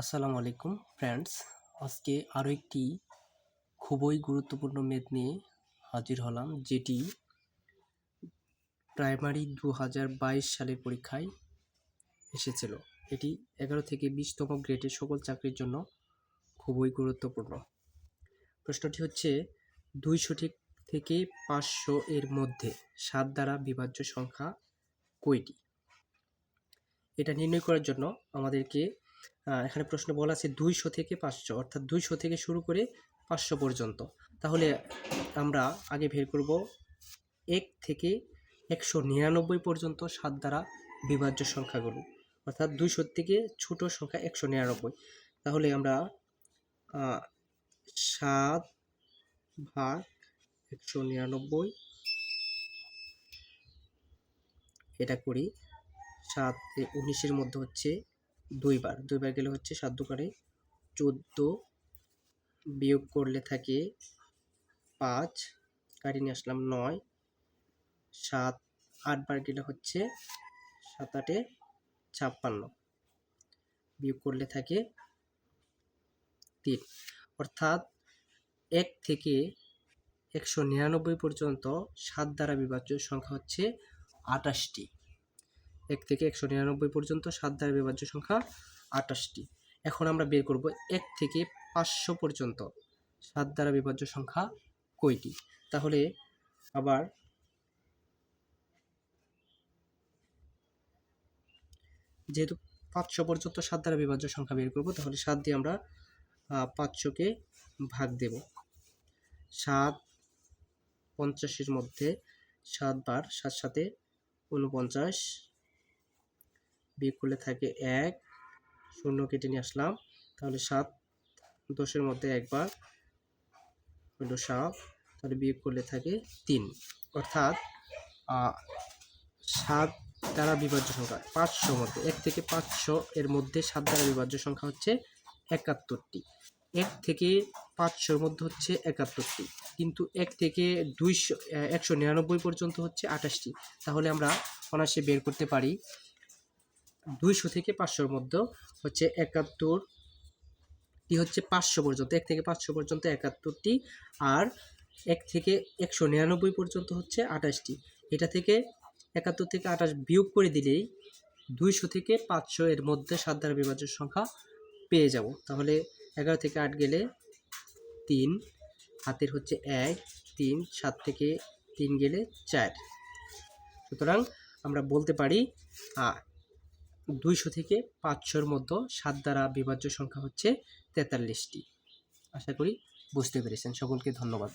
আসসালামু আলাইকুম ফ্রেন্ডস আজকে আরও একটি খুবই গুরুত্বপূর্ণ মেদ নিয়ে হাজির হলাম, যেটি প্রাইমারি দু হাজার বাইশ সালের পরীক্ষায় এসেছিল। এটি এগারো থেকে বিশতম গ্রেডের সকল চাকরির জন্য খুবই গুরুত্বপূর্ণ। প্রশ্নটি হচ্ছে, দুইশো থেকে পাঁচশো এর মধ্যে সাত দ্বারা বিভাজ্য সংখ্যা কয়টি? এটা নির্ণয় করার জন্য আমাদেরকে এখানে প্রশ্ন বলা আছে দুইশো থেকে পাঁচশো, অর্থাৎ দুইশো থেকে শুরু করে পাঁচশো পর্যন্ত। তাহলে আমরা আগে বের করব এক থেকে একশো নিরানব্বই পর্যন্ত সাত দ্বারা বিভাজ্য সংখ্যাগুলো, অর্থাৎ দুইশো থেকে ছোট সংখ্যা একশো নিরানব্বই। তাহলে আমরা সাত ভাগ একশো নিরানব্বই, এটা করি সাত উনিশের মধ্যে হচ্ছে দুইবার। দুইবার গেলে হচ্ছে সাত দুকারে চোদ্দ বিয়োগ করলে থাকে পাঁচ কাটি নিয়ে আসলাম নয়, সাত, আটবার গেলে হচ্ছে সাত আটে ছাপ্পান্ন বিয়োগ করলে থাকে তিন। অর্থাৎ এক থেকে একশো নিরানব্বই পর্যন্ত সাত দ্বারা বিভাজ্য সংখ্যা হচ্ছে আটাশটি। এক থেকে একশো নিরানব্বই পর্যন্ত সাত দ্বারা বিভাজ্য সংখ্যা আটাশটি। এখন আমরা বের করব এক থেকে পাঁচশো পর্যন্ত সাত দ্বারা বিভাজ্য সংখ্যা কয়টি? তাহলে আবার যেহেতু পাঁচশো পর্যন্ত সাত দ্বারা বিভাজ্য সংখ্যা বের করব, তাহলে সাত দিয়ে আমরা পাঁচশোকে ভাগ দেব। সাত পঞ্চাশের মধ্যে সাত বার সাত সাথে উনপঞ্চাশ বিয়োগ করলে থাকে এক। শূন্য কেটে নিয়ে আসলাম। তাহলে সাত দশের মধ্যে একবার হলো সাত, তাহলে বিয়োগ করলে থাকে তিন। অর্থাৎ সাত দ্বারা বিভাজ্য সংখ্যা পাঁচশো মধ্যে, এক থেকে পাঁচশো এর মধ্যে সাত দ্বারা বিভাজ্য সংখ্যা হচ্ছে একাত্তরটি। এক থেকে পাঁচশোর মধ্যে হচ্ছে একাত্তরটি। কিন্তু এক থেকে দুইশো একশো নিরানব্বই পর্যন্ত হচ্ছে আঠাশটি। তাহলে আমরা অনায়াসে বের করতে পারি। দুইশো থেকে পাঁচশোর মধ্যে হচ্ছে একাত্তর টি হচ্ছে পাঁচশো পর্যন্ত, এক থেকে পাঁচশো পর্যন্ত একাত্তরটি আর এক থেকে একশো নিরানব্বই পর্যন্ত হচ্ছে আঠাশটি। এটা থেকে একাত্তর থেকে আঠাশ বিয়োগ করে দিলেই দুইশো থেকে পাঁচশো এর মধ্যে সাত দ্বারা বিভাজ্য সংখ্যা পেয়ে যাব। তাহলে এগারো থেকে আট গেলে তিন, হাতের হচ্ছে এক, তিন, সাত থেকে তিন গেলে চার। সুতরাং আমরা বলতে পারি দুইশো থেকে পাঁচশোর মধ্যে সাত দ্বারা বিভাজ্য সংখ্যা হচ্ছে তেতাল্লিশটি। আশা করি বুঝতে পেরেছেন। সকলকে ধন্যবাদ।